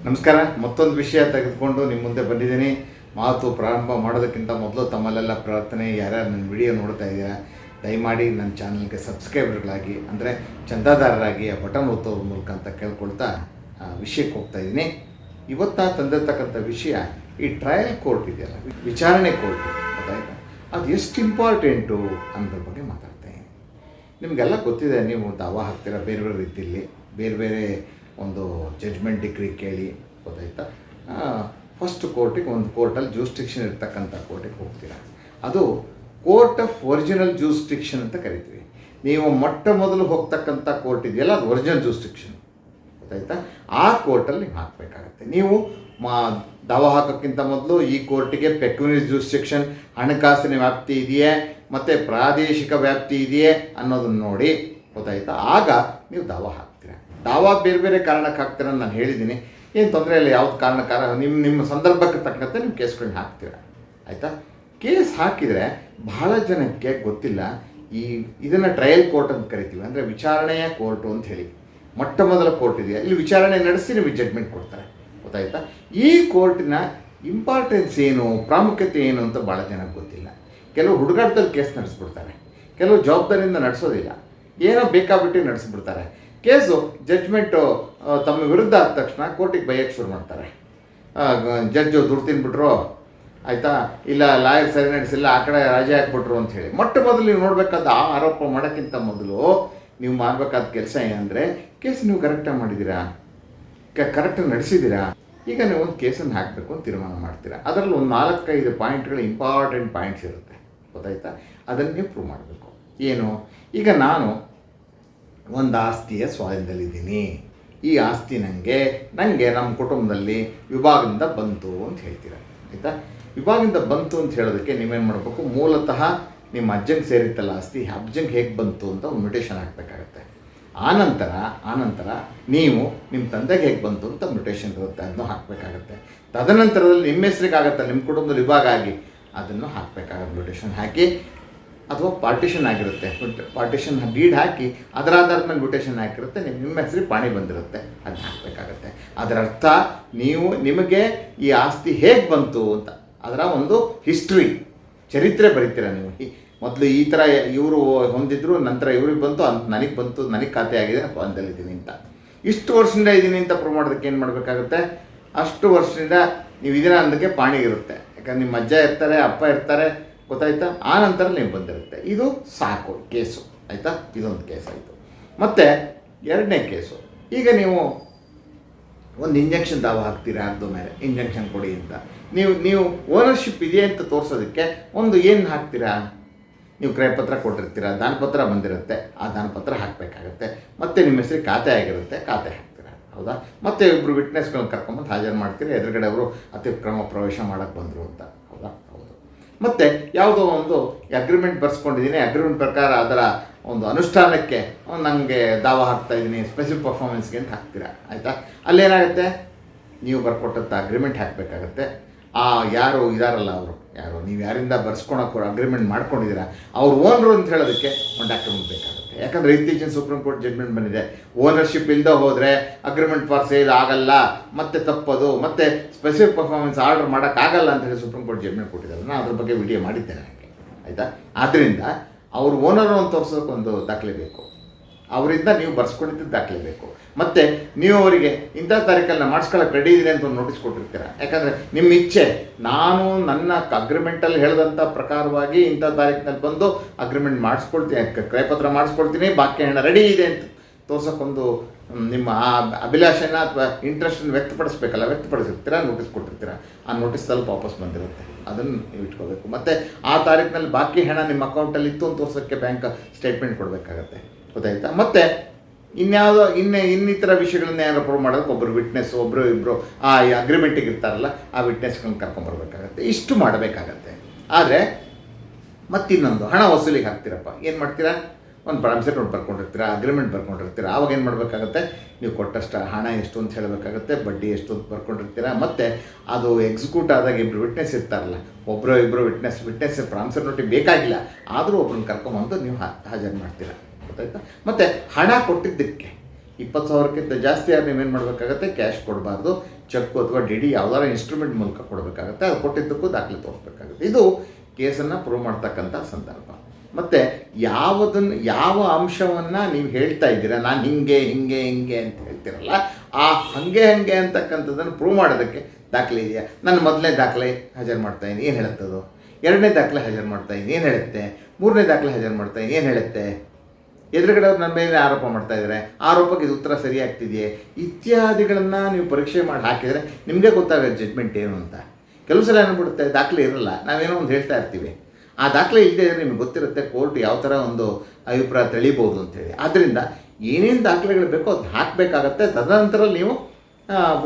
ನಮಸ್ಕಾರ. ಮತ್ತೊಂದು ವಿಷಯ ತೆಗೆದುಕೊಂಡು ನಿಮ್ಮ ಮುಂದೆ ಬಂದಿದ್ದೀನಿ. ಮಾತು ಪ್ರಾರಂಭ ಮಾಡೋದಕ್ಕಿಂತ ಮೊದಲು ತಮ್ಮಲ್ಲೆಲ್ಲ ಪ್ರಾರ್ಥನೆ ಯಾರ್ಯಾರು ನನ್ನ ವಿಡಿಯೋ ನೋಡ್ತಾ ಇದ್ದೀರಾ ದಯಮಾಡಿ ನನ್ನ ಚಾನಲ್ಗೆ ಸಬ್ಸ್ಕ್ರೈಬರ್ಗಳಾಗಿ ಅಂದರೆ ಚಂದಾದಾರರಾಗಿ ಆ ಬಟನ್ ಒತ್ತೋದ್ರ ಮೂಲಕ ಅಂತ ಕೇಳ್ಕೊಳ್ತಾ ಆ, ವಿಷಯಕ್ಕೆ ಹೋಗ್ತಾ ಇದ್ದೀನಿ. ಇವತ್ತು ತಂದಿರ್ತಕ್ಕಂಥ ವಿಷಯ ಈ ಟ್ರಯಲ್ ಕೋರ್ಟ್ ಇದೆಯಲ್ಲ ವಿಚಾರಣೆ ಕೋರ್ಟ್ ಗೊತ್ತಾಯ್ತಾ? ಅದು ಎಷ್ಟು ಇಂಪಾರ್ಟೆಂಟು ಅನ್ನೋದ್ರ ಬಗ್ಗೆ ಮಾತಾಡ್ತೇನೆ. ನಿಮಗೆಲ್ಲ ಗೊತ್ತಿದೆ ನೀವು ದಾವಾ ಹಾಕ್ತೀರ ಬೇರೆ ಬೇರೆ ರೀತಿಯಲ್ಲಿ ಬೇರೆ ಬೇರೆ ಒಂದು ಜಡ್ಜ್ಮೆಂಟ್ ಡಿಗ್ರಿ ಕೇಳಿ, ಗೊತ್ತಾಯ್ತಾ? ಫಸ್ಟ್ ಕೋರ್ಟಿಗೆ ಒಂದು ಕೋರ್ಟಲ್ಲಿ ಜೂಸ್ಟಿಕ್ಷನ್ ಇರ್ತಕ್ಕಂಥ ಕೋರ್ಟಿಗೆ ಹೋಗ್ತೀರಾ? ಅದು ಕೋರ್ಟ್ ಆಫ್ ಒರಿಜಿನಲ್ ಜೂಸ್ಟಿಕ್ಷನ್ ಅಂತ ಕರಿತೀವಿ. ನೀವು ಮೊಟ್ಟ ಮೊದಲು ಹೋಗ್ತಕ್ಕಂಥ ಕೋರ್ಟ್ ಇದೆಯಲ್ಲ, ಅದು ಒರಿಜಿನಲ್ ಜೂಸ್ಟಿಕ್ಷನ್ ಗೊತ್ತಾಯ್ತಾ? ಆ ಕೋರ್ಟಲ್ಲಿ ನೀವು ಹಾಕಬೇಕಾಗತ್ತೆ. ನೀವು ಮಾ, ದಾವ ಹಾಕೋಕ್ಕಿಂತ ಮೊದಲು ಈ ಕೋರ್ಟಿಗೆ ಪೆಕ್ಯುನರಿ ಜೂಸ್ಟಿಕ್ಷನ್ ಹಣಕಾಸಿನ ವ್ಯಾಪ್ತಿ ಇದೆಯೇ, ಮತ್ತು ಪ್ರಾದೇಶಿಕ ವ್ಯಾಪ್ತಿ ಇದೆಯೇ ಅನ್ನೋದನ್ನು ನೋಡಿ, ಗೊತ್ತಾಯ್ತಾ? ಆಗ ನೀವು ದಾವ ಹಾಕ್ತೀರ ದಾವ ಬೇರೆ ಬೇರೆ ಕಾರಣಕ್ಕೆ ಹಾಕ್ತೀರ ನಾನು ಹೇಳಿದ್ದೀನಿ. ಏನು ತೊಂದರೆ ಇಲ್ಲ, ಯಾವ್ದು ಕಾರಣಕ್ಕಾರ? ನಿಮ್ಮ ನಿಮ್ಮ ಸಂದರ್ಭಕ್ಕೆ ತಕ್ಕಂತೆ ನೀವು ಕೇಸ್ಗಳನ್ನ ಹಾಕ್ತೀರ. ಆಯಿತಾ? ಕೇಸ್ ಹಾಕಿದರೆ ಬಹಳ ಜನಕ್ಕೆ ಗೊತ್ತಿಲ್ಲ, ಈ ಇದನ್ನು ಟ್ರಯಲ್ ಕೋರ್ಟ್ ಅಂತ ಕರಿತೀವಿ. ಅಂದರೆ ವಿಚಾರಣೆಯ ಕೋರ್ಟು ಅಂತ ಹೇಳಿ. ಮೊಟ್ಟ ಮೊದಲ ಕೋರ್ಟ್ ಇದೆಯಾ? ಇಲ್ಲಿ ವಿಚಾರಣೆ ನಡೆಸಿ ನಿಮಗೆ ಜಡ್ಮೆಂಟ್ ಕೊಡ್ತಾರೆ. ಗೊತ್ತಾಯ್ತಾ? ಈ ಕೋರ್ಟಿನ ಇಂಪಾರ್ಟೆನ್ಸ್ ಏನು, ಪ್ರಾಮುಖ್ಯತೆ ಏನು ಅಂತ ಭಾಳ ಜನಕ್ಕೆ ಗೊತ್ತಿಲ್ಲ. ಕೆಲವು ಹುಡುಗಾಟದಲ್ಲಿ ಕೇಸ್ ನಡೆಸ್ಬಿಡ್ತಾರೆ. ಕೆಲವು ಜವಾಬ್ದಾರಿಯಿಂದ ನಡೆಸೋದಿಲ್ಲ. ಏನೋ ಬೇಕಾಬಿಟ್ಟು ನಡೆಸ್ಬಿಡ್ತಾರೆ. ಕೇಸು ಜಡ್ಜ್ಮೆಂಟು ತಮ್ಮ ವಿರುದ್ಧ ಆದ ತಕ್ಷಣ ಕೋರ್ಟಿಗೆ ಬೈಯಕ್ಕೆ ಶುರು ಮಾಡ್ತಾರೆ. ಜಡ್ಜು ದುಡ್ಡು ತಿನ್ಬಿಟ್ರು, ಆಯಿತಾ? ಇಲ್ಲ, ಲಾಯರ್ ಸರಿ ನಡೆಸಿಲ್ಲ, ಆ ಕಡೆ ರಜೆ ಹಾಕ್ಬಿಟ್ರು ಅಂತ ಹೇಳಿ. ಮೊಟ್ಟ ಮೊದಲು ನೀವು ನೋಡಬೇಕಾದ ಆ ಆರೋಪ ಮಾಡೋಕ್ಕಿಂತ ಮೊದಲು ನೀವು ಮಾಡಬೇಕಾದ ಕೆಲಸ ಏನಂದರೆ, ಕೇಸ್ ನೀವು ಕರೆಕ್ಟಾಗಿ ಮಾಡಿದ್ದೀರಾ? ಕರೆಕ್ಟ್ ಕರೆಕ್ಟಾಗಿ ನಡೆಸಿದ್ದೀರಾ? ಈಗ ನೀವು ಒಂದು ಕೇಸನ್ನು ಹಾಕಬೇಕು ಅಂತ ತೀರ್ಮಾನ ಮಾಡ್ತೀರಾ. ಅದರಲ್ಲಿ ಒಂದು ನಾಲ್ಕೈದು ಪಾಯಿಂಟ್ಗಳು ಇಂಪಾರ್ಟೆಂಟ್ ಪಾಯಿಂಟ್ಸ್ ಇರುತ್ತೆ. ಗೊತ್ತಾಯ್ತಾ? ಅದನ್ನು ನೀವು ಪ್ರೂವ್ ಮಾಡಬೇಕು. ಏನು? ಈಗ ನಾನು ಒಂದು ಆಸ್ತಿಯ ಸ್ವಾಧೀನದಲ್ಲಿದ್ದೀನಿ ಈ ಆಸ್ತಿ ನನಗೆ ನನಗೆ ನಮ್ಮ ಕುಟುಂಬದಲ್ಲಿ ವಿಭಾಗದಿಂದ ಬಂತು ಅಂತ ಹೇಳ್ತೀರ. ಆಯಿತಾ? ವಿಭಾಗದಿಂದ ಬಂತು ಅಂತ ಹೇಳೋದಕ್ಕೆ ನೀವೇನು ಮಾಡಬೇಕು? ಮೂಲತಃ ನಿಮ್ಮ ಅಜ್ಜಂಗೆ ಸೇರಿತ್ತಲ್ಲ ಆಸ್ತಿ, ಅಜ್ಜಂಗೆ ಹೇಗೆ ಬಂತು ಅಂತ ಒಂದು ಮ್ಯೂಟೇಷನ್ ಹಾಕಬೇಕಾಗತ್ತೆ. ಆನಂತರ ಆನಂತರ ನೀವು ನಿಮ್ಮ ತಂದೆಗೆ ಹೇಗೆ ಬಂತು ಅಂತ ಮ್ಯೂಟೇಷನ್ ಇರುತ್ತೆ, ಅದನ್ನು ಹಾಕಬೇಕಾಗತ್ತೆ. ತದನಂತರದಲ್ಲಿ ನಿಮ್ಮ ಹೆಸರಿಗಾಗತ್ತೆ, ನಿಮ್ಮ ಕುಟುಂಬದಲ್ಲಿ ವಿಭಾಗ ಆಗಿ, ಅದನ್ನು ಹಾಕಬೇಕಾಗತ್ತೆ ಮ್ಯೂಟೇಷನ್ ಹಾಕಿ. ಅಥವಾ ಪಾರ್ಟಿಷನ್ ಆಗಿರುತ್ತೆ. ಪಾರ್ಟಿಷನ್ ಡೀಡ್ ಹಾಕಿ ಅದರ ಆಧಾರದ ಮೇಲೆ ಮ್ಯೂಟೇಷನ್ ಹಾಕಿರುತ್ತೆ ನಿಮ್ಮ ನಿಮ್ಮ ಹೆಸರಿ ಪಾಣಿ ಬಂದಿರುತ್ತೆ. ಅದನ್ನ ಹಾಕಬೇಕಾಗತ್ತೆ. ಅದರ ಅರ್ಥ ನೀವು ನಿಮಗೆ ಈ ಆಸ್ತಿ ಹೇಗೆ ಬಂತು ಅಂತ. ಅದರ ಒಂದು ಹಿಸ್ಟ್ರಿ ಚರಿತ್ರೆ ಬರೀತೀರ ನೀವು. ಮೊದಲು ಈ ಥರ ಇವರು ಹೊಂದಿದ್ರು, ನಂತರ ಇವ್ರಿಗೆ ಬಂತು ಅಂತ ನನಗೆ ಬಂತು, ನನಗೆ ಖಾತೆ ಆಗಿದೆ ಬಂದಲ್ಲಿದ್ದೀನಿ ಅಂತ. ಇಷ್ಟು ವರ್ಷದಿಂದ ಇದ್ದೀನಿ ಅಂತ ಪ್ರೂವ್ ಮಾಡೋದಕ್ಕೆ ಏನು ಮಾಡಬೇಕಾಗುತ್ತೆ? ಅಷ್ಟು ವರ್ಷದಿಂದ ನೀವು ಇದನ್ನ ಅಂದಕ್ಕೆ ಪಾಣಿ ಇರುತ್ತೆ. ಯಾಕಂದ್ರೆ ನಿಮ್ಮ ಅಜ್ಜ ಇರ್ತಾರೆ, ಅಪ್ಪ ಇರ್ತಾರೆ ಗೊತ್ತಾಯ್ತಾ? ಆ ನಂತರ ನೀವು ಬಂದಿರುತ್ತೆ. ಇದು ಸಾಕು, ಕೇಸು. ಆಯಿತಾ? ಇದೊಂದು ಕೇಸ್ ಆಯಿತು ಮತ್ತು ಎರಡನೇ ಕೇಸು. ಈಗ ನೀವು ಒಂದು ಇಂಜೆಕ್ಷನ್ ದಾವ ಹಾಕ್ತೀರಾ? ಅರ್ಧ ಮೇಲೆ ಇಂಜೆಕ್ಷನ್ ಕೊಡಿ ಅಂತ. ನೀವು ನೀವು ಓನರ್ಶಿಪ್ ಇದೆ ಅಂತ ತೋರಿಸೋದಕ್ಕೆ ಒಂದು ಏನು ಹಾಕ್ತೀರಾ? ನೀವು ಕ್ರಯಪತ್ರ ಕೊಟ್ಟಿರ್ತೀರ? ದಾನಪತ್ರ ಬಂದಿರುತ್ತೆ. ಆ ದಾನಪತ್ರ ಹಾಕಬೇಕಾಗತ್ತೆ. ಮತ್ತು ನಿಮ್ಮ ಹೆಸರು ಖಾತೆ ಆಗಿರುತ್ತೆ. ಖಾತೆ ಹಾಕ್ತೀರಾ? ಹೌದಾ? ಮತ್ತು ಇಬ್ಬರು ವಿಟ್ನೆಸ್ಗಳನ್ನ ಕರ್ಕೊಂಬಂದು ಹಾಜರು ಮಾಡ್ತೀರಿ? ಎದುರುಗಡೆ ಅವರು ಅತಿಕ್ರಮ ಪ್ರವೇಶ ಮಾಡೋಕ್ಕೆ ಬಂದರು ಅಂತ. ಹೌದು? ಮತ್ತು ಯಾವುದೋ ಒಂದು ಅಗ್ರಿಮೆಂಟ್ ಬರ್ಸ್ಕೊಂಡಿದ್ದೀನಿ. ಅಗ್ರಿಮೆಂಟ್ ಪ್ರಕಾರ ಅದರ ಒಂದು ಅನುಷ್ಠಾನಕ್ಕೆ ನನಗೆ ದಾವ ಹಾಕ್ತಾ ಇದ್ದೀನಿ ಸ್ಪೆಷಲ್ ಪರ್ಫಾರ್ಮೆನ್ಸ್ಗೆ ಅಂತ ಹಾಕ್ತೀರಾ? ಆಯಿತಾ? ಅಲ್ಲೇನಾಗುತ್ತೆ? ನೀವು ಬರ್ಕೊಟ್ಟಂಥ ಅಗ್ರಿಮೆಂಟ್ ಹಾಕಬೇಕಾಗತ್ತೆ. ಆ ಯಾರು ಇದಾರಲ್ಲ ಅವರು? ಯಾರು? ನೀವು ಯಾರಿಂದ ಬರ್ಸ್ಕೊಳಕ್ಕೆ ಅಗ್ರಿಮೆಂಟ್ ಮಾಡ್ಕೊಂಡಿದ್ದೀರಾ? ಅವ್ರು ಓನರು ಅಂತ ಹೇಳೋದಕ್ಕೆ ಒಂದು ಡಾಕ್ಯುಮೆಂಟ್ ಬೇಕಾಗುತ್ತೆ. ಯಾಕಂದರೆ ಇತ್ತೀಚಿನ ಸುಪ್ರೀಂ ಕೋರ್ಟ್ ಜಡ್ಮೆಂಟ್ ಬಂದಿದೆ. ಓನರ್ಶಿಪ್ ಇಲ್ಲದೆ ಹೋದರೆ ಅಗ್ರಿಮೆಂಟ್ ಫಾರ್ ಸೇಲ್ ಆಗಲ್ಲ, ಮತ್ತೆ ತಪ್ಪದು, ಮತ್ತೆ ಸ್ಪೆಸಿಫಿಕ್ ಪರ್ಫಾರ್ಮೆನ್ಸ್ ಆರ್ಡರ್ ಮಾಡೋಕ್ಕಾಗಲ್ಲ ಅಂತ ಹೇಳಿ ಸುಪ್ರೀಂ ಕೋರ್ಟ್ ಜಡ್ಮೆಂಟ್ ಕೊಟ್ಟಿದ್ದಾರೆ. ನಾನು ಅದ್ರ ಬಗ್ಗೆ ವಿಡಿಯೋ ಮಾಡಿದ್ದೇನೆ ನನಗೆ ಆಯಿತಾ? ಆದ್ದರಿಂದ ಅವರು ಓನರ್ ಅಂತ ತೋರಿಸೋಕೆ ಒಂದು ದಾಖಲೆ ಬೇಕು. ಅವರಿಂದ ನೀವು ಬರ್ಸ್ಕೊಂಡಿದ್ದು ದಾಖಲೆ ಬೇಕು ಮತ್ತು ನೀವು ಅವರಿಗೆ ಇಂಥ ತಾರೀಕಲ್ಲಿ ಮಾಡಿಸ್ಕೊಳ್ಳೋಕೆ ರೆಡಿ ಇದೆ ಅಂತ ನೋಟಿಸ್ ಕೊಟ್ಟಿರ್ತೀರ. ಯಾಕಂದರೆ ನಿಮ್ಮ ಇಚ್ಛೆ, ನಾನು ನನ್ನ ಅಗ್ರಿಮೆಂಟಲ್ಲಿ ಹೇಳಿದಂಥ ಪ್ರಕಾರವಾಗಿ ಇಂಥ ತಾರೀಕಿನಲ್ಲಿ ಬಂದು ಅಗ್ರಿಮೆಂಟ್ ಮಾಡಿಸ್ಕೊಳ್ತೀನಿ ಕ್ರಯಪತ್ರ ಮಾಡಿಸ್ಕೊಳ್ತೀನಿ, ಬಾಕಿ ಹಣ ರೆಡಿ ಇದೆ ಅಂತ ತೋರ್ಸೋಕ್ಕೊಂದು ನಿಮ್ಮ ಆ ಅಭಿಲಾಷೆನ ಅಥವಾ ಇಂಟ್ರೆಸ್ಟನ್ನು ವ್ಯಕ್ತಪಡಿಸ್ಬೇಕಲ್ಲ, ವ್ಯಕ್ತಪಡಿಸಿರ್ತೀರ ನೋಟಿಸ್ ಕೊಟ್ಟಿರ್ತೀರ. ಆ ನೋಟಿಸ್ ಸ್ವಲ್ಪ ವಾಪಸ್ ಬಂದಿರುತ್ತೆ. ಅದನ್ನು ನೀವು ಇಟ್ಕೋಬೇಕು. ಮತ್ತು ಆ ತಾರೀಕಿನಲ್ಲಿ ಬಾಕಿ ಹಣ ನಿಮ್ಮ ಅಕೌಂಟಲ್ಲಿ ಇತ್ತು ಅಂತ ತೋರ್ಸೋಕ್ಕೆ ಬ್ಯಾಂಕ್ ಸ್ಟೇಟ್ಮೆಂಟ್ ಕೊಡಬೇಕಾಗತ್ತೆ. ಗೊತ್ತಾಯ್ತಾ? ಮತ್ತೆ ಇನ್ಯಾವುದೋ ಇನ್ನೇ ಇನ್ನಿತರ ವಿಷಯಗಳನ್ನ ಏನಾದ್ರು ಪ್ರೂವ್ ಮಾಡೋದಕ್ಕೆ ಒಬ್ಬರು ವಿಟ್ನೆಸ್ ಒಬ್ಬರು ಇಬ್ಬರು ಆ ಅಗ್ರಿಮೆಂಟಿಗೆ ಇರ್ತಾರಲ್ಲ, ಆ ವಿಟ್ನೆಸ್ಗಳನ್ನ ಕರ್ಕೊಂಬರ್ಬೇಕಾಗತ್ತೆ ಇಷ್ಟು ಮಾಡಬೇಕಾಗತ್ತೆ. ಆದರೆ ಮತ್ತಿನ್ನೊಂದು, ಹಣ ವಸೂಲಿಗೆ ಹಾಕ್ತೀರಪ್ಪ. ಏನು ಮಾಡ್ತೀರಾ? ಒಂದು ಪ್ರಾಮಿಸರಿ ನೋಟ್ ಬರ್ಕೊಂಡಿರ್ತೀರಾ ಅಗ್ರಿಮೆಂಟ್ ಬರ್ಕೊಂಡಿರ್ತೀರಾ. ಆವಾಗ ಏನು ಮಾಡಬೇಕಾಗತ್ತೆ? ನೀವು ಕೊಟ್ಟಷ್ಟು ಹಣ ಎಷ್ಟು ಅಂತ ಹೇಳಬೇಕಾಗತ್ತೆ, ಬಡ್ಡಿ ಎಷ್ಟು ಅಂತ ಬರ್ಕೊಂಡಿರ್ತೀರಾ. ಮತ್ತು ಅದು ಎಕ್ಸಿಕ್ಯೂಟ್ ಆದಾಗ ಇಬ್ಬರು ವಿಟ್ನೆಸ್ ಇರ್ತಾರಲ್ಲ ಒಬ್ಬರು ಇಬ್ಬರು ವಿಟ್ನೆಸ್ ವಿಟ್ನೆಸ್ ಪ್ರಾಮಿಸರಿ ನೋಟಿಗೆ ಬೇಕಾಗಿಲ್ಲ. ಆದರೂ ಒಬ್ರನ್ನ ಕರ್ಕೊಂಬಂದು ನೀವು ಹಾಜರು ಮಾಡ್ತೀರಾ. ಗೊತ್ತಾಯ್ತಾ ಮತ್ತು ಹಣ ಕೊಟ್ಟಿದ್ದಕ್ಕೆ ಇಪ್ಪತ್ತು ಸಾವಿರಕ್ಕಿಂತ ಜಾಸ್ತಿ ಆದ್ರೆ ನೀವೇನು ಮಾಡಬೇಕಾಗತ್ತೆ? ಕ್ಯಾಶ್ ಕೊಡಬಾರ್ದು. ಚೆಕ್ ಅಥವಾ ಡಿ ಡಿ ಯಾವ್ದಾರ ಇನ್ಸ್ಟ್ರೂಮೆಂಟ್ ಮೂಲಕ ಕೊಡಬೇಕಾಗುತ್ತೆ. ಅದು ಕೊಟ್ಟಿದ್ದಕ್ಕೂ ದಾಖಲೆ ತೋರಿಸ್ಬೇಕಾಗುತ್ತೆ. ಇದು ಕೇಸನ್ನು ಪ್ರೂವ್ ಮಾಡ್ತಕ್ಕಂಥ ಸಂದರ್ಭ. ಮತ್ತು ಯಾವುದನ್ನು ಯಾವ ಅಂಶವನ್ನು ನೀವು ಹೇಳ್ತಾ ಇದ್ದೀರಾ? ನಾನು ಹಿಂಗೆ ಹಿಂಗೆ ಹಿಂಗೆ ಅಂತ ಹೇಳ್ತೀರಲ್ಲ. ಆ ಹಂಗೆ, ಹಾಗೆ ಅಂತಕ್ಕಂಥದ್ದನ್ನು ಪ್ರೂವ್ ಮಾಡೋದಕ್ಕೆ ದಾಖಲೆ ಇದೆಯಾ? ನಾನು ಮೊದಲನೇ ದಾಖಲೆ ಹಾಜರು ಮಾಡ್ತಾ ಇದ್ದೀನಿ. ಏನು ಹೇಳುತ್ತದು? ಎರಡನೇ ದಾಖಲೆ ಹಾಜರು ಮಾಡ್ತಾ ಇದ್ದೀನಿ. ಏನು ಹೇಳುತ್ತೆ? ಮೂರನೇ ದಾಖಲೆ ಹಾಜರು ಮಾಡ್ತಾ ಇದ್ದೀನಿ. ಏನು ಹೇಳುತ್ತೆ? ಎದುರುಗಡೆ ನನ್ನ ಮೇಲೆ ಆರೋಪ ಮಾಡ್ತಾ ಇದ್ದಾರೆ ಆರೋಪಕ್ಕೆ ಇದು ಉತ್ತರ ಸರಿಯಾಗ್ತಿದೆಯೇ? ಇತ್ಯಾದಿಗಳನ್ನು ನೀವು ಪರೀಕ್ಷೆ ಮಾಡಿ ಹಾಕಿದರೆ ನಿಮಗೆ ಗೊತ್ತಾಗುತ್ತೆ ಜಡ್ಮೆಂಟ್ ಏನು ಅಂತ. ಕೆಲವು ಸಲ ಏನ್ಬಿಡುತ್ತೆ ದಾಖಲೆ ಇರಲ್ಲ. ನಾವೇನೋ ಒಂದು ಹೇಳ್ತಾ ಇರ್ತೀವಿ. ಆ ದಾಖಲೆ ಇಲ್ಲದೆ ಇದ್ರೆ ನಿಮ್ಗೆ ಗೊತ್ತಿರುತ್ತೆ ಕೋರ್ಟ್ ಯಾವ ಥರ ಒಂದು ಅಭಿಪ್ರಾಯ ತಿಳಿಬೋದು ಅಂತೇಳಿ ಆದ್ದರಿಂದ ಏನೇನು ದಾಖಲೆಗಳು ಬೇಕೋ ಅದು ಹಾಕಬೇಕಾಗತ್ತೆ. ತದನಂತರ ನೀವು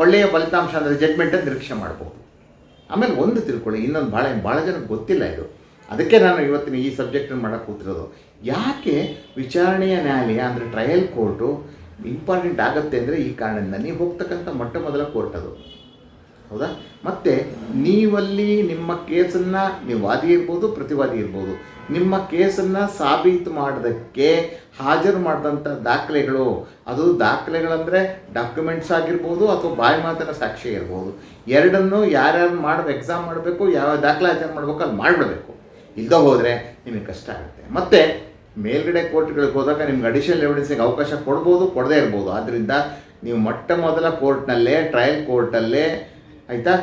ಒಳ್ಳೆಯ ಫಲಿತಾಂಶ ಅಂದರೆ ಜಡ್ಮೆಂಟನ್ನು ನಿರೀಕ್ಷೆ ಮಾಡ್ಬೋದು. ಆಮೇಲೆ ಒಂದು ತಿಳ್ಕೊಳ್ಳಿ. ಇನ್ನೊಂದು ಭಾಳ ಭಾಳ ಜನಕ್ಕೆ ಗೊತ್ತಿಲ್ಲ ಇದು. ಅದಕ್ಕೆ ನಾನು ಇವತ್ತಿನ ಈ ಸಬ್ಜೆಕ್ಟನ್ನು ಮಾಡೋಕ್ಕೆ ಕೂತಿರೋದು. ಯಾಕೆ ವಿಚಾರಣೆಯ ನ್ಯಾಯಾಲಯ, ಅಂದರೆ ಟ್ರಯಲ್ ಕೋರ್ಟು ಇಂಪಾರ್ಟೆಂಟ್ ಆಗುತ್ತೆ ಅಂದರೆ ಈ ಕಾರಣದಿಂದ ನೀವು ಹೋಗ್ತಕ್ಕಂಥ ಮೊಟ್ಟ ಮೊದಲ ಕೋರ್ಟ್ ಅದು. ಹೌದಾ? ಮತ್ತು ನೀವಲ್ಲಿ ನಿಮ್ಮ ಕೇಸನ್ನು, ನೀವು ವಾದಿ ಇರ್ಬೋದು, ಪ್ರತಿವಾದಿ ಇರ್ಬೋದು, ನಿಮ್ಮ ಕೇಸನ್ನು ಸಾಬೀತು ಮಾಡೋದಕ್ಕೆ ಹಾಜರು ಮಾಡಿದಂಥ ದಾಖಲೆಗಳು, ಅದು ದಾಖಲೆಗಳಂದರೆ ಡಾಕ್ಯುಮೆಂಟ್ಸ್ ಆಗಿರ್ಬೋದು ಅಥವಾ ಬಾಯಿ ಮಾತಿನ ಸಾಕ್ಷಿ ಇರ್ಬೋದು, ಎರಡನ್ನು ಯಾರ್ಯಾರು ಮಾಡಬೇಕು ಎಕ್ಸಾಮ್ ಮಾಡಬೇಕು, ಯಾವ ದಾಖಲೆ ಹಾಜರು ಮಾಡಬೇಕು, ಅಲ್ಲಿ ಮಾಡಿಬಿಡಬೇಕು. ಇಲ್ಲದ ಹೋದರೆ ನಿಮಗೆ ಕಷ್ಟ ಆಗುತ್ತೆ. ಮತ್ತು ಮೇಲ್ಗಡೆ ಕೋರ್ಟ್ಗಳಿಗೆ ಹೋದಾಗ ನಿಮ್ಗೆ ಅಡಿಷನಲ್ ಎವಿಡೆನ್ಸಿಗೆ ಅವಕಾಶ ಕೊಡ್ಬೋದು, ಕೊಡದೇ ಇರ್ಬೋದು. ಆದ್ದರಿಂದ ನೀವು ಮೊಟ್ಟ ಮೊದಲ ಕೋರ್ಟ್ನಲ್ಲೇ ಟ್ರಯಲ್ ಕೋರ್ಟಲ್ಲೇ ಆಯಿತಾ?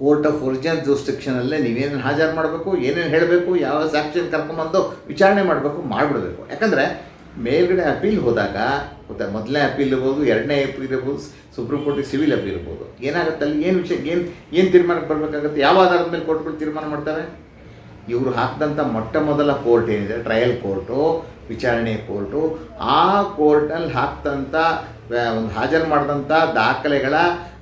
ಕೋರ್ಟ್ ಆಫ್ ಒರಿಜಿನಲ್ ಜೋಸ್ಟಿಕ್ಷನಲ್ಲೇ ನೀವೇನೇನು ಹಾಜರು ಮಾಡಬೇಕು, ಏನೇನು ಹೇಳಬೇಕು, ಯಾವ ಸಾಕ್ಷಿಯನ್ನು ಕರ್ಕೊಂಬಂದು ವಿಚಾರಣೆ ಮಾಡಬೇಕು, ಮಾಡಿಬಿಡಬೇಕು. ಯಾಕಂದರೆ ಮೇಲ್ಗಡೆ ಅಪೀಲ್ ಹೋದಾಗ ಗೊತ್ತಾ ಮೊದಲನೇ ಅಪೀಲ್ ಇರ್ಬೋದು, ಎರಡನೇ ಅಪೀಲ್ ಇರ್ಬೋದು ಸುಪ್ರೀಂ ಕೋರ್ಟಿಗೆ ಸಿವಿಲ್ ಅಪೀಲ್ ಇರ್ಬೋದು. ಏನಾಗುತ್ತೆ ಅಲ್ಲಿ? ಏನು ವಿಷಯ, ಏನು ಏನು ತೀರ್ಮಾನಕ್ಕೆ ಬರಬೇಕಾಗುತ್ತೆ? ಯಾವ ಆಧಾರದ ಮೇಲೆ ಕೋರ್ಟ್ಗಳು ತೀರ್ಮಾನ ಮಾಡ್ತಾರೆ ಇವರು ಹಾಕಿದಂಥ ಮೊಟ್ಟ ಮೊದಲ ಕೋರ್ಟ್ ಏನಿದೆ? ಟ್ರಯಲ್ ಕೋರ್ಟು, ವಿಚಾರಣೆ ಕೋರ್ಟು. ಆ ಕೋರ್ಟಲ್ಲಿ ಹಾಕ್ದಂಥ ಒಂದು ಹಾಜರು ಮಾಡಿದಂಥ ದಾಖಲೆಗಳ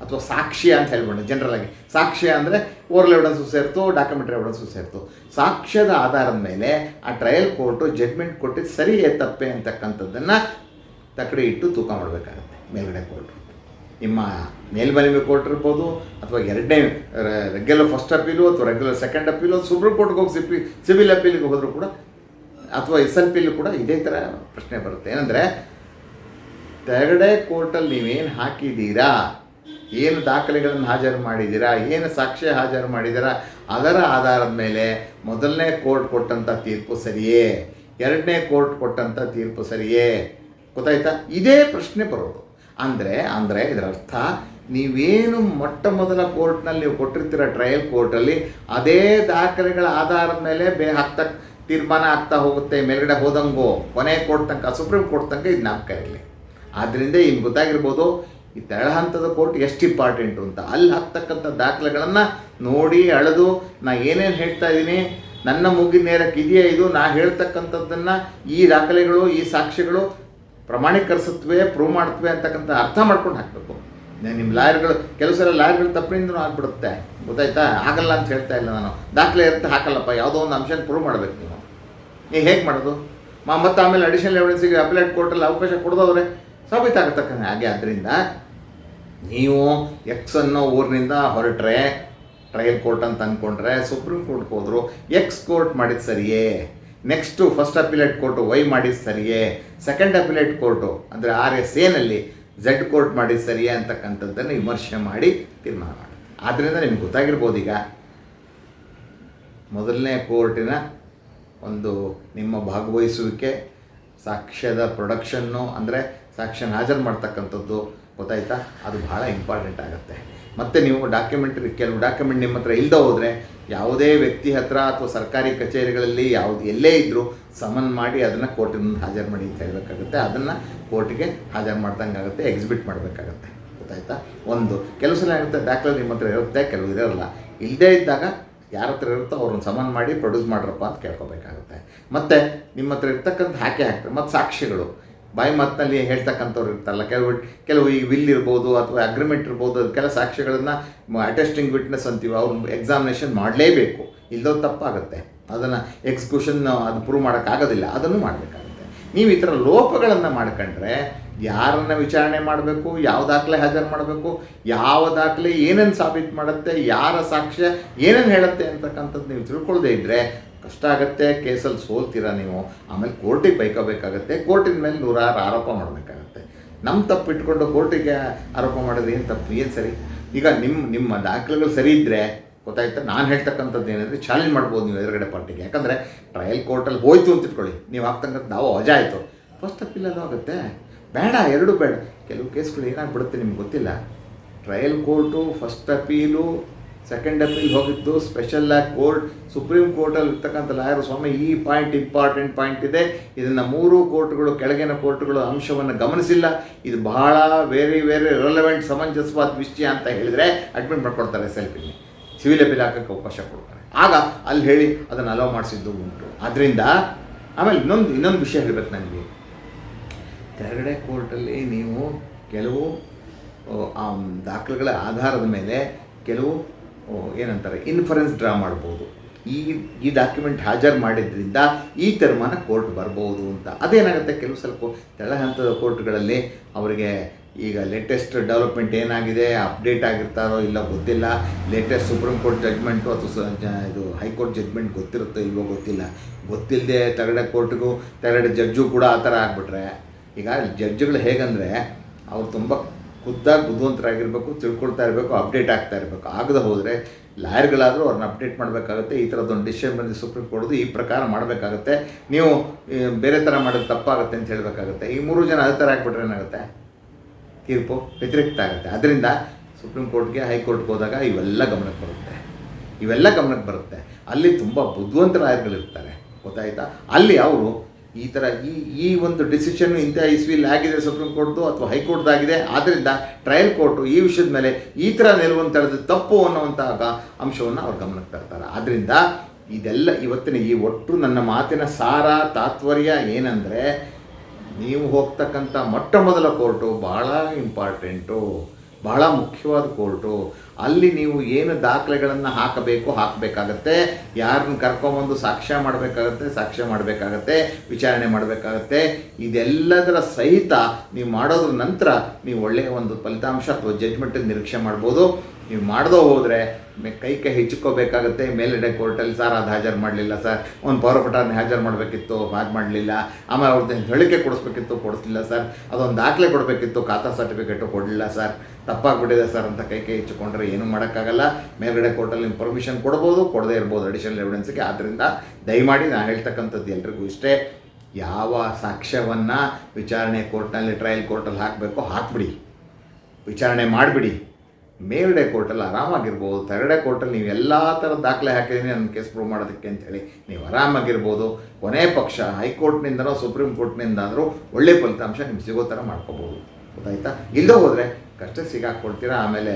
ಅಥವಾ ಸಾಕ್ಷ್ಯ ಅಂತ ಹೇಳ್ಬೋದು ಜನರಲ್ ಆಗಿ. ಸಾಕ್ಷ್ಯ ಅಂದರೆ ಓರಲ್ ಎವಿಡೆನ್ಸು ಸೇರ್ತು ಡಾಕ್ಯುಮೆಂಟ್ರಿ ಎವಿಡೆನ್ಸು ಸೇರ್ತು. ಸಾಕ್ಷ್ಯದ ಆಧಾರದ ಮೇಲೆ ಆ ಟ್ರಯಲ್ ಕೋರ್ಟು ಜಡ್ಮೆಂಟ್ ಕೊಟ್ಟಿದ್ದು ಸರಿಯೇ ತಪ್ಪೆ ಅಂತಕ್ಕಂಥದ್ದನ್ನು ತಕ್ಕಡಿ ಇಟ್ಟು ತೂಕ ಮಾಡಬೇಕಾಗತ್ತೆ ಮೇಲ್ಗಡೆ ಕೋರ್ಟು. ನಿಮ್ಮ ಮೇಲ್ಮನವಿ ಕೋರ್ಟ್ ಇರ್ಬೋದು ಅಥವಾ ಎರಡನೇ ರೆಗ್ಯುಲರ್ ಫಸ್ಟ್ ಅಪೀಲು ಅಥವಾ ರೆಗ್ಯುಲರ್ ಸೆಕೆಂಡ್ ಅಪೀಲು ಸುಪ್ರೀಂ ಕೋರ್ಟ್ಗೆ ಹೋಗಿ ಸಿಪಿ ಸಿವಿಲ್ ಅಪೀಲಿಗೆ ಹೋದರೂ ಕೂಡ, ಅಥವಾ ಎಸ್ ಎನ್ ಪಿಲು ಕೂಡ ಇದೇ ಥರ ಪ್ರಶ್ನೆ ಬರುತ್ತೆ. ಏನಂದರೆ ತೆರಡೆ ಕೋರ್ಟಲ್ಲಿ ನೀವೇನು ಹಾಕಿದ್ದೀರಾ? ಏನು ದಾಖಲೆಗಳನ್ನು ಹಾಜರು ಮಾಡಿದ್ದೀರಾ? ಏನು ಸಾಕ್ಷ್ಯ ಹಾಜರು ಮಾಡಿದ್ದೀರಾ? ಅದರ ಆಧಾರದ ಮೇಲೆ ಮೊದಲನೇ ಕೋರ್ಟ್ ಕೊಟ್ಟಂಥ ತೀರ್ಪು ಸರಿಯೇ? ಎರಡನೇ ಕೋರ್ಟ್ ಕೊಟ್ಟಂಥ ತೀರ್ಪು ಸರಿಯೇ? ಗೊತ್ತಾಯ್ತಾ? ಇದೇ ಪ್ರಶ್ನೆ ಬರೋದು. ಅಂದರೆ ಅಂದರೆ ಇದರರ್ಥ ನೀವೇನು ಮೊಟ್ಟ ಮೊದಲ ಕೋರ್ಟ್ನಲ್ಲಿ ನೀವು ಕೊಟ್ಟಿರ್ತೀರ ಟ್ರಯಲ್ ಕೋರ್ಟಲ್ಲಿ ಅದೇ ದಾಖಲೆಗಳ ಆಧಾರದ ಮೇಲೆ ಬೇ ಹಾಕ್ತಾ, ತೀರ್ಮಾನ ಆಗ್ತಾ ಹೋಗುತ್ತೆ, ಮೇಲ್ಗಡೆ ಹೋದಂಗೋ, ಕೊನೆ ಕೋರ್ಟ್ ತನಕ, ಸುಪ್ರೀಂ ಕೋರ್ಟ್ ತನಕ ಇದು ನಾಮಕ ಇರಲಿ. ಆದ್ದರಿಂದ ಈಗ ಗೊತ್ತಾಗಿರ್ಬೋದು, ಈ ತಳ ಹಂತದ ಕೋರ್ಟ್ ಎಷ್ಟು ಇಂಪಾರ್ಟೆಂಟು ಅಂತ. ಅಲ್ಲಿ ಹಾಕ್ತಕ್ಕಂಥ ದಾಖಲೆಗಳನ್ನು ನೋಡಿ, ಅಳೆದು, ನಾ ಏನೇನು ಹೇಳ್ತಾ ಇದ್ದೀನಿ, ನನ್ನ ಮೂಗಿನ ನೇರಕ್ಕೆ ಇದೆಯಾ ಇದು, ನಾ ಹೇಳ್ತಕ್ಕಂಥದ್ದನ್ನು ಈ ದಾಖಲೆಗಳು, ಈ ಸಾಕ್ಷ್ಯಗಳು ಪ್ರಮಾಣೀಕರಿಸುತ್ತವೆ ಪ್ರೂವ್ ಮಾಡ್ತವೆ ಅಂತಕ್ಕಂಥ ಅರ್ಥ ಮಾಡ್ಕೊಂಡು ಹಾಕಬೇಕು. ನಿಮ್ಮ ಲಾಯರ್ಗಳು, ಕೆಲವು ಸಲ ಲಾಯರ್ಗಳು ತಪ್ಪಿನಿಂದನೂ ಆಗ್ಬಿಡುತ್ತೆ. ಗೊತ್ತಾಯ್ತಾ? ಆಗಲ್ಲ ಅಂತ ಹೇಳ್ತಾ ಇಲ್ಲ ನಾನು. ದಾಖಲೆ ಇರುತ್ತೆ, ಹಾಕಲ್ಲಪ್ಪ. ಯಾವುದೋ ಒಂದು ಅಂಶನ ಪ್ರೂವ್ ಮಾಡಬೇಕು ನೀವು. ನೀವು ಹೇಗೆ ಮಾಡೋದು? ಮಾ ಮತ್ತೆ ಆಮೇಲೆ ಅಡಿಷನಲ್ ಎವಿಡೆನ್ಸಿಗೆ ಅಪ್ಲೇಟ್ ಕೋರ್ಟಲ್ಲಿ ಅವಕಾಶ ಕೊಡೋದವ್ರೆ. ಸಾಬೀತಾಗತಕ್ಕ ಹಾಗೆ. ಆದ್ದರಿಂದ ನೀವು ಎಕ್ಸ್ ಅನ್ನೋ ಊರಿನಿಂದ ಹೊರಟ್ರೆ ಟ್ರಯಲ್ ಕೋರ್ಟ್ ಅಂತ ಅಂದ್ಕೊಂಡ್ರೆ ಸುಪ್ರೀಂ ಕೋರ್ಟ್ಗೆ ಹೋದರು ಎಕ್ಸ್ ಕೋರ್ಟ್ ಮಾಡಿದ ಸರಿಯೇ. Next first appellate court Y ಮಾಡಿದ ಸರಿಯೇ. ಸೆಕೆಂಡ್ ಅಪಿಲೇಟ್ ಕೋರ್ಟು ಅಂದರೆ ಆರ್ ಎಸ್ ಎನಲ್ಲಿ ಝಡ್ ಕೋರ್ಟ್ ಮಾಡಿದ ಸರಿಯೇ ಅಂತಕ್ಕಂಥದ್ದನ್ನು ವಿಮರ್ಶೆ ಮಾಡಿ ತೀರ್ಮಾನ ಮಾಡಿ ಆದ್ದರಿಂದ ನಿಮ್ಗೆ ಗೊತ್ತಾಗಿರ್ಬೋದು ಈಗ. ಮೊದಲನೇ ಕೋರ್ಟಿನ ಒಂದು ನಿಮ್ಮ ಭಾಗವಹಿಸುವಿಕೆ, ಸಾಕ್ಷ್ಯದ ಪ್ರೊಡಕ್ಷನ್ನು ಅಂದರೆ ಸಾಕ್ಷ್ಯನ ಹಾಜರು ಮಾಡ್ತಕ್ಕಂಥದ್ದು, ಗೊತ್ತಾಯ್ತಾ? ಅದು ಭಾಳ ಇಂಪಾರ್ಟೆಂಟ್ ಆಗುತ್ತೆ. ಮತ್ತು ನೀವು ಡಾಕ್ಯುಮೆಂಟ್ ಕೆಲವು ಡಾಕ್ಯುಮೆಂಟ್ ನಿಮ್ಮ ಹತ್ರ ಇಲ್ಲದೆ ಹೋದರೆ ಯಾವುದೇ ವ್ಯಕ್ತಿ ಹತ್ರ ಅಥವಾ ಸರ್ಕಾರಿ ಕಚೇರಿಗಳಲ್ಲಿ ಯಾವುದು, ಎಲ್ಲೇ ಇದ್ದರೂ ಸಮನ್ ಮಾಡಿ ಅದನ್ನು ಕೋರ್ಟಿನ ಮುಂದೆ ಹಾಜರು ಮಾಡಿ ಅಂತ ಹೇಳಬೇಕಾಗುತ್ತೆ. ಅದನ್ನು ಕೋರ್ಟಿಗೆ ಹಾಜರು ಮಾಡ್ದಂಗೆ ಆಗುತ್ತೆ ಎಕ್ಸಿಬಿಟ್ ಮಾಡಬೇಕಾಗುತ್ತೆ. ಗೊತ್ತಾಯ್ತಾ? ಒಂದು. ಕೆಲವು ಸಲ ಏನಾಗುತ್ತೆ, ದಾಖಲೆ ನಿಮ್ಮ ಹತ್ರ ಇರುತ್ತೆ, ಕೆಲವು ಇರೋಲ್ಲ. ಇಲ್ಲದೇ ಇದ್ದಾಗ ಯಾರ ಹತ್ರ ಇರುತ್ತೋ ಅವ್ರನ್ನ ಸಮನ್ ಮಾಡಿ ಪ್ರೊಡ್ಯೂಸ್ ಮಾಡ್ರಪ್ಪ ಅಂತ ಕೇಳ್ಕೊಬೇಕಾಗುತ್ತೆ. ಮತ್ತು ನಿಮ್ಮ ಹತ್ರ ಇರ್ತಕ್ಕಂಥ ಹಾಕಿ ಹಾಕ್ತಾರೆ. ಮತ್ತು ಸಾಕ್ಷಿಗಳು. ಬಾಯಿ ಮಾತಿನಲ್ಲಿ ಹೇಳ್ತಕ್ಕಂಥವ್ರು ಇರ್ತಾರಲ್ಲ, ಕೆಲವು ಕೆಲವು ಈ ವಿಲ್ ಇರ್ಬೋದು ಅಥವಾ ಅಗ್ರಿಮೆಂಟ್ ಇರ್ಬೋದು ಅದಕ್ಕೆಲ್ಲ ಸಾಕ್ಷಿಗಳನ್ನು ಅಟೆಸ್ಟಿಂಗ್ ವಿಟ್ನೆಸ್ ಅಂತೀವಿ, ಅವ್ರು ಎಕ್ಸಾಮಿನೇಷನ್ ಮಾಡಲೇಬೇಕು. ಇಲ್ಲದೋ ತಪ್ಪಾಗುತ್ತೆ. ಅದನ್ನು ಎಕ್ಸ್ಕ್ಯೂಷನ್ ಅದು ಪ್ರೂವ್ ಮಾಡೋಕ್ಕಾಗೋದಿಲ್ಲ, ಅದನ್ನು ಮಾಡಬೇಕಾಗುತ್ತೆ. ನೀವು ಈ ಥರ ಲೋಪಗಳನ್ನು ಮಾಡ್ಕೊಂಡ್ರೆ ಯಾರನ್ನ ವಿಚಾರಣೆ ಮಾಡಬೇಕು, ಯಾವ ದಾಖಲೆ ಹಾಜರು ಮಾಡಬೇಕು, ಯಾವ ದಾಖಲೆ ಏನೇನು ಸಾಬೀತು ಮಾಡುತ್ತೆ, ಯಾರ ಸಾಕ್ಷ್ಯ ಏನೇನು ಹೇಳುತ್ತೆ ಅಂತಕ್ಕಂಥದ್ದು ನೀವು ತಿಳ್ಕೊಳ್ಳದೇ ಇದ್ದರೆ ಕಷ್ಟ ಆಗುತ್ತೆ, ಕೇಸಲ್ಲಿ ಸೋಲ್ತೀರಾ ನೀವು? ಆಮೇಲೆ ಕೋರ್ಟಿಗೆ ಬೈಕೋಬೇಕಾಗತ್ತೆ, ಕೋರ್ಟಿನ ಮೇಲೆ ನೂರಾರು ಆರೋಪ ಮಾಡಬೇಕಾಗತ್ತೆ. ನಮ್ಮ ತಪ್ಪು ಇಟ್ಕೊಂಡು ಕೋರ್ಟಿಗೆ ಆರೋಪ ಮಾಡೋದು ಏನು ತಪ್ಪು? ಏನು ಸರಿ? ಈಗ ನಿಮ್ಮ ನಿಮ್ಮ ದಾಖಲೆಗಳು ಸರಿ ಇದ್ದರೆ ಗೊತ್ತಾಯ್ತಾ? ನಾನು ಹೇಳ್ತಕ್ಕಂಥದ್ದು ಏನಂದರೆ ಚಾಲೆಂಜ್ ಮಾಡ್ಬೋದು ನೀವು ಎದುರುಗಡೆ ಪಾರ್ಟಿಗೆ. ಯಾಕಂದರೆ ಟ್ರಯಲ್ ಕೋರ್ಟಲ್ಲಿ ಹೋಯ್ತು ಅಂತ ಇಟ್ಕೊಳ್ಳಿ. ನೀವು ಆಗ್ತಕ್ಕಂಥ ನಾವು ವಜಾ ಆಯಿತು. ಫಸ್ಟ್ ಅಪೀಲಲ್ಲೂ ಆಗುತ್ತೆ. ಬೇಡ, ಎರಡು ಬೇಡ. ಕೆಲವು ಕೇಸ್ಗಳು ಏನಾಗ್ಬಿಡುತ್ತೆ ನಿಮ್ಗೆ ಗೊತ್ತಿಲ್ಲ. Trial court, first appeal second appeal ಹೋಗಿದ್ದು ಸ್ಪೆಷಲ್ ಆಗಿ ಕೋರ್ಟ್ ಸುಪ್ರೀಂ ಕೋರ್ಟಲ್ಲಿ ಇರ್ತಕ್ಕಂಥ ಲಾಯರ್ ಸ್ವಾಮಿ, ಈ ಪಾಯಿಂಟ್ ಇಂಪಾರ್ಟೆಂಟ್ ಪಾಯಿಂಟ್ ಇದೆ. ಇದನ್ನು ಮೂರು ಕೋರ್ಟ್ಗಳು ಕೆಳಗಿನ ಕೋರ್ಟ್ಗಳು ಅಂಶವನ್ನು ಗಮನಿಸಿಲ್ಲ. ಇದು ಬಹಳ ವೆರಿ ವೆರಿ ರೆಲೆವೆಂಟ್ ಸಮಂಜಸವಾದ ವಿಷಯ ಅಂತ ಹೇಳಿದರೆ ಅಡ್ಮಿಟ್ ಮಾಡ್ಕೊಡ್ತಾರೆ ಸೆಲ್ಫಿಗೆ ಸಿವಿಲ್ ಅಪೀಲ್ ಹಾಕೋಕ್ಕೆ ಅವಕಾಶ ಕೊಡ್ತಾರೆ. ಆಗ ಅಲ್ಲಿ ಹೇಳಿ ಅದನ್ನು ಅಲೋ ಮಾಡಿಸಿದ್ದು ಉಂಟು. ಆದ್ದರಿಂದ ಆಮೇಲೆ ಇನ್ನೊಂದು ಇನ್ನೊಂದು ವಿಷಯ ಹೇಳ್ಬೇಕು ನನಗೆ. ಕೆಳಗಡೆ ಕೋರ್ಟಲ್ಲಿ ನೀವು ಕೆಲವು ದಾಖಲೆಗಳ ಆಧಾರದ ಮೇಲೆ ಕೆಲವು ಏನಂತಾರೆ? ಇನ್ಫರೆನ್ಸ್ ಡ್ರಾ ಮಾಡ್ಬೋದು. ಈ ಈ ಡಾಕ್ಯುಮೆಂಟ್ ಹಾಜರು ಮಾಡಿದ್ರಿಂದ ಈ ತೀರ್ಮಾನ ಕೋರ್ಟ್ ಬರ್ಬೋದು ಅಂತ. ಅದೇನಾಗುತ್ತೆ? ಕೆಲವು ಸ್ವಲ್ಪ ತೆಳ ಹಂತದ ಕೋರ್ಟ್ಗಳಲ್ಲಿ ಅವರಿಗೆ ಈಗ ಲೇಟೆಸ್ಟ್ ಡೆವಲಪ್ಮೆಂಟ್ ಏನಾಗಿದೆ ಅಪ್ಡೇಟ್ ಆಗಿರ್ತಾರೋ ಇಲ್ಲ ಗೊತ್ತಿಲ್ಲ. ಲೇಟೆಸ್ಟ್ ಸುಪ್ರೀಂ ಕೋರ್ಟ್ ಜಜ್ಮೆಂಟು ಅಥವಾ ಇದು ಹೈಕೋರ್ಟ್ ಜಜ್ಮೆಂಟ್ ಗೊತ್ತಿರುತ್ತೋ ಇಲ್ವೋ ಗೊತ್ತಿಲ್ಲ. ಗೊತ್ತಿಲ್ಲದೆ ತಗಡೆ ಕೋರ್ಟ್ಗೂ ತಗಡೆ ಜಡ್ಜು ಕೂಡ ಆ ಥರ ಆಗಿಬಿಟ್ರೆ, ಈಗ ಜಡ್ಜ್ಗಳು ಹೇಗಂದರೆ, ಅವ್ರು ತುಂಬ ಖುದ್ದಾಗಿ ಬುದ್ಧಿವಂತರಾಗಿರ್ಬೇಕು, ತಿಳ್ಕೊಳ್ತಾ ಇರಬೇಕು, ಅಪ್ಡೇಟ್ ಆಗ್ತಾ ಇರಬೇಕು. ಆಗದೆ ಹೋದರೆ ಲಾಯರ್ಗಳಾದರೂ ಅವ್ರನ್ನ ಅಪ್ಡೇಟ್ ಮಾಡಬೇಕಾಗುತ್ತೆ, ಈ ಥರದ್ದೊಂದು ಡಿಸಿಷನ್ ಬಂದು ಸುಪ್ರೀಂ ಕೋರ್ಟ್ದು ಈ ಪ್ರಕಾರ ಮಾಡಬೇಕಾಗುತ್ತೆ. ನೀವು ಬೇರೆ ಥರ ಮಾಡೋದು ತಪ್ಪಾಗುತ್ತೆ ಅಂತ ಹೇಳಬೇಕಾಗುತ್ತೆ. ಈ ಮೂರು ಜನ ಅದೇ ಥರ ಆಗಿಬಿಟ್ರೆ ಏನಾಗುತ್ತೆ? ತೀರ್ಪು ವ್ಯತಿರಿಕ್ತ ಆಗುತ್ತೆ. ಅದರಿಂದ ಸುಪ್ರೀಂ ಕೋರ್ಟ್ಗೆ, ಹೈಕೋರ್ಟ್ಗೆ ಹೋದಾಗ ಇವೆಲ್ಲ ಗಮನಕ್ಕೆ ಬರುತ್ತೆ. ಇವೆಲ್ಲ ಗಮನಕ್ಕೆ ಬರುತ್ತೆ. ಅಲ್ಲಿ ತುಂಬ ಬುದ್ಧಿವಂತ ಲಾಯರ್ಗಳಿರ್ತಾರೆ. ಗೊತ್ತಾಯ್ತಾ? ಅಲ್ಲಿ ಅವರು ಈ ಥರ ಈ ಈ ಒಂದು ಡಿಸಿಷನ್ ಇಂಥ ಇಸ್ವಿಲ್ ಆಗಿದೆ ಸುಪ್ರೀಂ ಕೋರ್ಟ್ದು ಅಥವಾ ಹೈಕೋರ್ಟ್ದಾಗಿದೆ ಆದ್ದರಿಂದ ಟ್ರಯಲ್ ಕೋರ್ಟು ಈ ವಿಷಯದ ಮೇಲೆ ಈ ಥರ ನಿಲುವನ್ನು ತಡೆದು ತಪ್ಪು ಅನ್ನುವಂತಹ ಅಂಶವನ್ನು ಅವ್ರು ಗಮನಕ್ಕೆ ತರ್ತಾರೆ. ಆದ್ದರಿಂದ ಇದೆಲ್ಲ ಇವತ್ತಿನ ಈ ಒಟ್ಟು ನನ್ನ ಮಾತಿನ ಸಾರ, ತಾತ್ಪರ್ಯ ಏನಂದರೆ, ನೀವು ಹೋಗ್ತಕ್ಕಂಥ ಮೊಟ್ಟ ಮೊದಲ ಕೋರ್ಟು ಭಾಳ ಇಂಪಾರ್ಟೆಂಟು ಬಹಳ ಮುಖ್ಯವಾದ ಕೋರ್ಟು. ಅಲ್ಲಿ ನೀವು ಏನು ದಾಖಲೆಗಳನ್ನು ಹಾಕಬೇಕು, ಹಾಕಬೇಕಾಗತ್ತೆ. ಯಾರನ್ನ ಕರ್ಕೊಂಬಂದು ಸಾಕ್ಷ್ಯ ಮಾಡಬೇಕಾಗತ್ತೆ ಸಾಕ್ಷ್ಯ ಮಾಡಬೇಕಾಗತ್ತೆ, ವಿಚಾರಣೆ ಮಾಡಬೇಕಾಗತ್ತೆ. ಇದೆಲ್ಲದರ ಸಹಿತ ನೀವು ಮಾಡೋದ್ರ ನಂತರ ನೀವು ಒಳ್ಳೆಯ ಒಂದು ಫಲಿತಾಂಶ ಅಥವಾ ಜಡ್ಜ್ಮೆಂಟ್ ನಿರೀಕ್ಷೆ ಮಾಡ್ಬೋದು. ನೀವು ಮಾಡ್ದೋ ಹೋದರೆ ಕೈ ಕೈ ಹೆಚ್ಚಿಕೋಬೇಕಾಗತ್ತೆ ಮೇಲ್ಗಡೆ ಕೋರ್ಟಲ್ಲಿ ಸರ್, ಅದು ಹಾಜರು ಮಾಡಲಿಲ್ಲ ಸರ್. ಒಂದು ಪವರ್ ಪಟಾರ್ನ ಹಾಜರು ಮಾಡಬೇಕಿತ್ತು ಹಾಗೆ ಮಾಡಲಿಲ್ಲ. ಆಮೇಲೆ ಅವ್ರದ್ದು ಹೇಳಿಕೆ ಕೊಡಿಸ್ಬೇಕಿತ್ತು, ಕೊಡಿಸ್ಲಿಲ್ಲ ಸರ್. ಅದೊಂದು ದಾಖಲೆ ಕೊಡಬೇಕಿತ್ತು, ಖಾತಾ ಸರ್ಟಿಫಿಕೇಟು ಕೊಡಲಿಲ್ಲ ಸರ್. ತಪ್ಪಾಗ್ಬಿಟ್ಟಿದೆ ಸರ್ ಅಂತ ಕೈ ಕೈ ಹೆಚ್ಚಿಕೊಂಡ್ರೆ ಏನೂ ಮಾಡೋಕ್ಕಾಗಲ್ಲ. ಮೇಲ್ಗಡೆ ಕೋರ್ಟಲ್ಲಿ ಪರ್ಮಿಷನ್ ಕೊಡ್ಬೋದು, ಕೊಡದೇ ಇರ್ಬೋದು ಅಡಿಷನಲ್ ಎವಿಡೆನ್ಸ್ಗೆ ಆದ್ದರಿಂದ ದಯಮಾಡಿ ನಾನು ಹೇಳ್ತಕ್ಕಂಥದ್ದು ಎಲ್ರಿಗೂ ಇಷ್ಟೇ. ಯಾವ ಸಾಕ್ಷ್ಯವನ್ನು ವಿಚಾರಣೆ ಕೋರ್ಟ್ನಲ್ಲಿ ಟ್ರಯಲ್ ಕೋರ್ಟಲ್ಲಿ ಹಾಕಬೇಕು ಹಾಕ್ಬಿಡಿ. ವಿಚಾರಣೆ ಮಾಡಿಬಿಡಿ. ಮೇಲ್ಗಡೆ ಕೋರ್ಟಲ್ಲಿ ಆರಾಮಾಗಿರ್ಬೋದು ತೆರಡೆ ಕೋರ್ಟಲ್ಲಿ ನೀವು ಎಲ್ಲ ಥರದ ದಾಖಲೆ ಹಾಕಿದ್ದೀನಿ, ನನ್ನ ಕೇಸ್ ಪ್ರೂವ್ ಮಾಡೋದಕ್ಕೆ ಅಂತೇಳಿ ನೀವು ಆರಾಮಾಗಿರ್ಬೋದು. ಕೊನೆ ಪಕ್ಷ, ಹೈಕೋರ್ಟ್ನಿಂದನೋ, ಸುಪ್ರೀಂ ಕೋರ್ಟ್ನಿಂದಾದರೂ ಒಳ್ಳೆ ಫಲಿತಾಂಶ ನಿಮ್ಗೆ ಸಿಗೋ ಥರ ಮಾಡ್ಕೋಬೋದು. ಗೊತ್ತಾಯ್ತಾ? ಇಲ್ಲದೆ ಹೋದರೆ ಕಷ್ಟ ಸಿಗಾಕ್ಕೊಡ್ತೀರಾ ಆಮೇಲೆ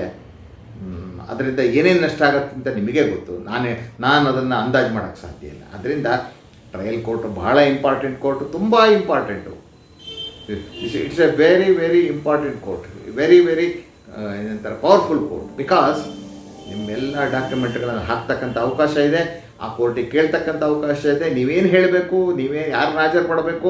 ಅದರಿಂದ ಏನೇನು ನಷ್ಟ ಆಗುತ್ತೆ ಅಂತ ನಿಮಗೆ ಗೊತ್ತು. ನಾನೇ, ನಾನು ಅದನ್ನು ಅಂದಾಜು ಮಾಡೋಕ್ಕೆ ಸಾಧ್ಯ ಇಲ್ಲ. ಅದರಿಂದ ಟ್ರಯಲ್ ಕೋರ್ಟು ಬಹಳ ಇಂಪಾರ್ಟೆಂಟ್ ಕೋರ್ಟು, ತುಂಬ important. It's a very very important court very very ಏನಂತಾರೆ ಪವರ್ಫುಲ್ ಕೋರ್ಟ್ ಬಿಕಾಸ್ ನಿಮ್ಮೆಲ್ಲ ಡಾಕ್ಯುಮೆಂಟ್ಗಳನ್ನು ಹಾಕ್ತಕ್ಕಂಥ ಅವಕಾಶ ಇದೆ, ಆ ಕೋರ್ಟಿಗೆ ಕೇಳ್ತಕ್ಕಂಥ ಅವಕಾಶ ಇದೆ. ನೀವೇನು ಹೇಳಬೇಕು, ನೀವೇ ಯಾರನ್ನ ಹಾಜರು ಮಾಡಬೇಕು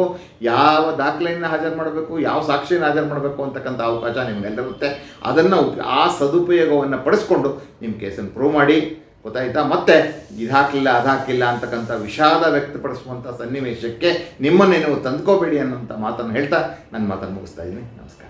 ಯಾವ ದಾಖಲೆಯನ್ನು ಹಾಜರು ಮಾಡಬೇಕು, ಯಾವ ಸಾಕ್ಷಿಯನ್ನು ಹಾಜರು ಮಾಡಬೇಕು ಅಂತಕ್ಕಂಥ ಅವಕಾಶ ನಿಮಗೆಲ್ಲಿರುತ್ತೆ ಅದನ್ನು ಆ ಸದುಪಯೋಗವನ್ನು ಪಡಿಸ್ಕೊಂಡು ನಿಮ್ಮ ಕೇಸನ್ನು ಪ್ರೂವ್ ಮಾಡಿ. ಗೊತ್ತಾಯ್ತಾ? ಮತ್ತೆ ಇದು ಹಾಕಲಿಲ್ಲ ಅದು ಹಾಕಿಲ್ಲ ಅಂತಕ್ಕಂಥ ವಿಷಾದ ವ್ಯಕ್ತಪಡಿಸುವಂಥ ಸನ್ನಿವೇಶಕ್ಕೆ ನಿಮ್ಮನ್ನೇ ನೀವು ತಂದ್ಕೋಬೇಡಿ ಅನ್ನೋಂಥ ಮಾತನ್ನು ಹೇಳ್ತಾ ನನ್ನ ಮಾತನ್ನು ಮುಗಿಸ್ತಾ ಇದ್ದೀನಿ. ನಮಸ್ಕಾರ.